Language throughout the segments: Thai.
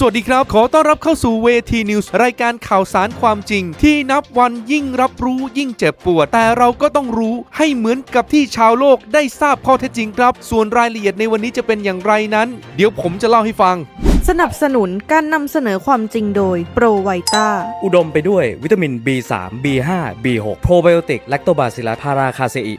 สวัสดีครับ ขอต้อนรับเข้าสู่เวทีนิวส์รายการข่าวสารความจริง ที่นับวันยิ่งรับรู้ยิ่งเจ็บปวด แต่เราก็ต้องรู้ให้เหมือนกับที่ชาวโลกได้ทราบข้อเท็จจริงครับ ส่วนรายละเอียดในวันนี้จะเป็นอย่างไรนั้น เดี๋ยวผมจะเล่าให้ฟัง สนับสนุนการนำเสนอความจริงโดยโปรไวต้าอุดมไปด้วยวิตามิน B3 B5 B6 โปรไบโอติกแลคโตบาซิลัสพาราคาเซอิ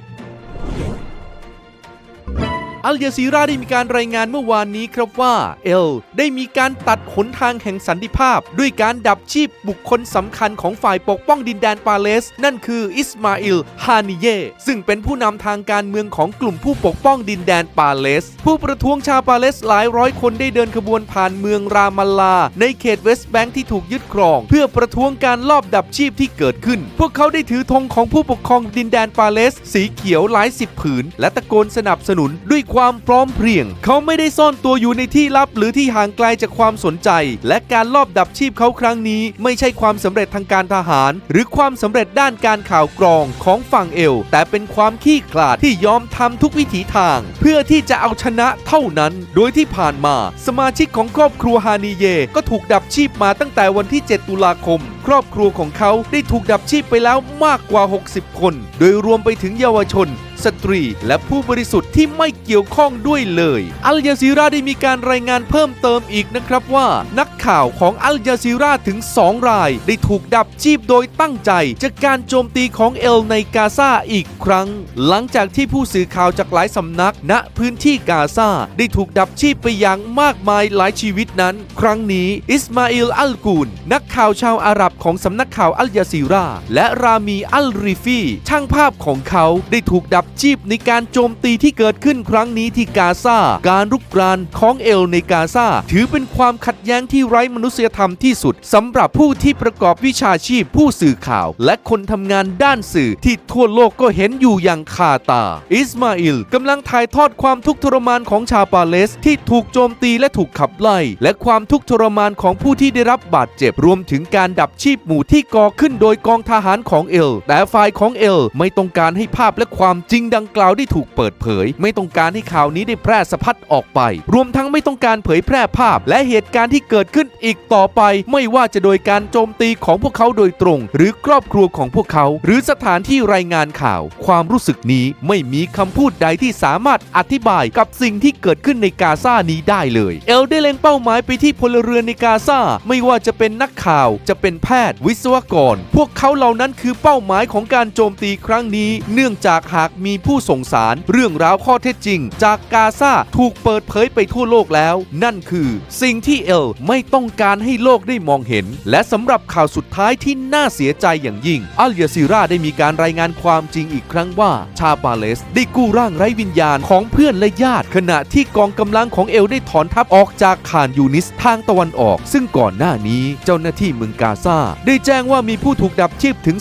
อัลจาซีราได้มีการรายงานเมื่อวานนี้ครับว่าเอลได้มีการตัดหนทางแห่งสันติภาพ ด้วยการดับชีพบุคคลสำคัญของฝ่ายปกป้องดินแดนปาเลส นั่นคืออิสมาอิลฮานิเยซึ่งเป็นผู้นำทางการเมืองของกลุ่มผู้ปกป้องดินแดนปาเลส ผู้ประท้วงชาวปาเลสหลายร้อยคนได้เดินขบวนผ่านเมืองรามัลลา ในเขตเวสต์แบงค์ที่ถูกยึดครอง เพื่อประท้วงการลอบดับชีพที่เกิดขึ้น พวกเขาได้ถือธงของผู้ปกครองดินแดนปาเลส สีเขียวหลายสิบผืน และตะโกนสนับสนุนด้วยความพร้อมเพรียง เขาไม่ได้ซ่อนตัวอยู่ในที่ลับหรือที่ห่างไกลจากความสนใจ และการลอบดับชีพเขาครั้งนี้ ไม่ใช่ความสำเร็จทางการทหาร หรือความสำเร็จด้านการข่าวกรองของฝั่งเอล แต่เป็นความขี้ขลาดที่ยอมทำทุกวิถีทาง เพื่อที่จะเอาชนะเท่านั้น โดยที่ผ่านมา สมาชิกของครอบครัวฮานีเย ก็ถูกดับชีพมาตั้งแต่วันที่ 7 ตุลาคม ครอบครัวของเขาได้ถูกดับชีพไปแล้วมากกว่า 60 คน โดยรวมไปถึงเยาวชน สตรี และผู้บริสุทธิ์ที่ไม่เกี่ยวข้องด้วยเลย อัลยาซีราได้มีการรายงานเพิ่มเติมอีกนะครับว่า นักข่าวของอัลยาซีราถึง 2 ราย ได้ถูกดับชีพโดยตั้งใจ จากการโจมตีของเอลในกาซาอีกครั้ง หลังจากที่ผู้สื่อข่าวจากหลายสำนัก ณพื้นที่กาซาได้ถูกดับชีพไปอย่างมากมายหลายชีวิตนั้น ครั้งนี้อิสมาอิลอัลกูนนักข่าวชาวอาหรับของสำนักข่าวอัลยาซีรา และรามีอัลริฟีช่างภาพของเขาได้ถูกดับชีพในการโจมตีที่เกิดขึ้นครั้งนี้ที่กาซาการรุกรานของเอลในกาซาถือเป็นความขัดแย้งที่ไร้มนุษยธรรมที่สุดสำหรับผู้ที่ประกอบวิชาชีพผู้สื่อข่าว และคนทำงานด้านสื่อที่ทั่วโลกก็เห็นอยู่อย่างคาตา อิสมาอิลกำลังถ่ายทอดความทุกข์ทรมานของชาวปาเลส ที่ถูกโจมตีและถูกขับไล่ และความทุกข์ทรมานของผู้ที่ได้รับบาดเจ็บรวมถึงการดับชีีพหมู่ที่ก่อขึ้นโดยกองทหารของเอล แต่ฝ่ายของเอลไม่ต้องการให้ภาพและความจริงดังกล่าวได้ถูกเปิดเผย ไม่ต้องการให้ข่าวนี้ได้แพร่สะพัดออกไป รวมทั้งไม่ต้องการเผยแพร่ภาพ และเหตุการณ์ที่เกิดขึ้นอีกต่อไป ไม่ว่าจะโดยการโจมตีของพวกเขาโดยตรง หรือครอบครัวของพวกเขา หรือสถานที่รายงานข่าว ความรู้สึกนี้ไม่มีคำพูดใดที่สามารถอธิบายกับสิ่งที่เกิดขึ้นในกาซานี้ได้เลย เอลได้เล็งเป้าหมายไปที่พลเรือนในกาซาไม่ว่าจะเป็นนักข่าวจะเป็นพทย์ วิศวกร พวกเขาเหล่านั้นคือเป้าหมายของการโจมตีครั้งนี้ เนื่องจากหากมีผู้ส่งสาร เรื่องราวข้อเท็จจริง จากกาซาถูกเปิดเผยไปทั่วโลกแล้ว นั่นคือสิ่งที่เอลไม่ต้องการให้โลกได้มองเห็น และสำหรับข่าวสุดท้ายที่น่าเสียใจอย่างยิ่ง อัลยาซีราได้มีการรายงานความจริงอีกครั้งว่า ชาปาเลสได้กู้ร่างไร้วิญญาณของเพื่อนและญาติ ขณะที่กองกำลังของเอลได้ถอนทัพออกจากขานยูนิสทางตะวันออก ซึ่งก่อนหน้านี้เจ้าหน้าที่เมืองกาซาได้แจ้งว่ามีผู้ถูกดับชีพถึง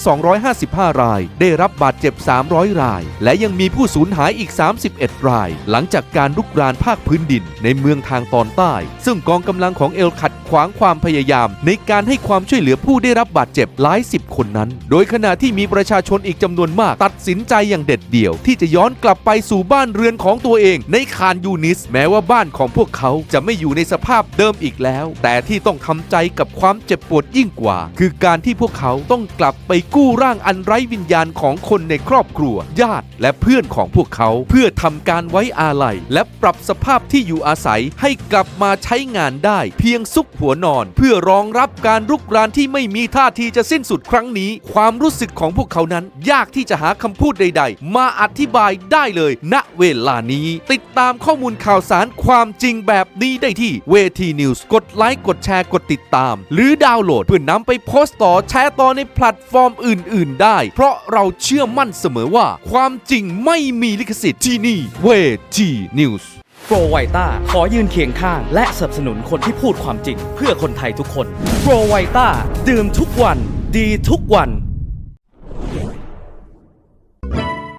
255 ราย ได้รับบาดเจ็บ 300 ราย และยังมีผู้สูญหายอีก 31 ราย หลังจากการลุกรานภาคพื้นดินในเมืองทางตอนใต้ ซึ่งกองกำลังของเอลขัดขวางความพยายาม ในการให้ความช่วยเหลือผู้ได้รับบาดเจ็บหลายสิบคนนั้น โดยขณะที่มีประชาชนอีกจำนวนมาก ตัดสินใจอย่างเด็ดเดี่ยว ที่จะย้อนกลับไปสู่บ้านเรือนของตัวเอง ในคานยูนิส แม้ว่าบ้านของพวกเขาจะไม่อยู่ในสภาพเดิมอีกแล้ว แต่ที่ต้องทำใจกับความเจ็บปวดยิ่งกว่าคือการที่พวกเขาต้องกลับไปกู้ร่างอันไร้วิญญาณของคนในครอบครัว ญาติและเพื่อนของพวกเขา เพื่อทำการไว้อาลัย และปรับสภาพที่อยู่อาศัยให้กลับมาใช้งานได้ เพียงซุกหัวนอน เพื่อรองรับการรุกรานที่ไม่มีท่าทีจะสิ้นสุดครั้งนี้ ความรู้สึกของพวกเขานั้น ยากที่จะหาคำพูดใด ๆ มาอธิบายได้เลย ณเวลานี้ ติดตามข้อมูลข่าวสารความจริงแบบนี้ได้ที่เวทีนิวส์กดไลค์กดแชร์กดติดตาม หรือดาวน์โหลดเพื่อนำไปโพสต์ต่อแชร์ต่อในแพลตฟอร์มอื่น ๆ ได้ เพราะเราเชื่อมั่นเสมอว่า ความจริงไม่มีลิขสิทธิ์ที่นี่เวทีนิวส์โปรไวต้าขอยืนเคียงข้างและสนับสนุนคนที่พูดความจริง เพื่อคนไทยทุกคนโปรไวต้าดื่มทุกวัน ดีทุกวัน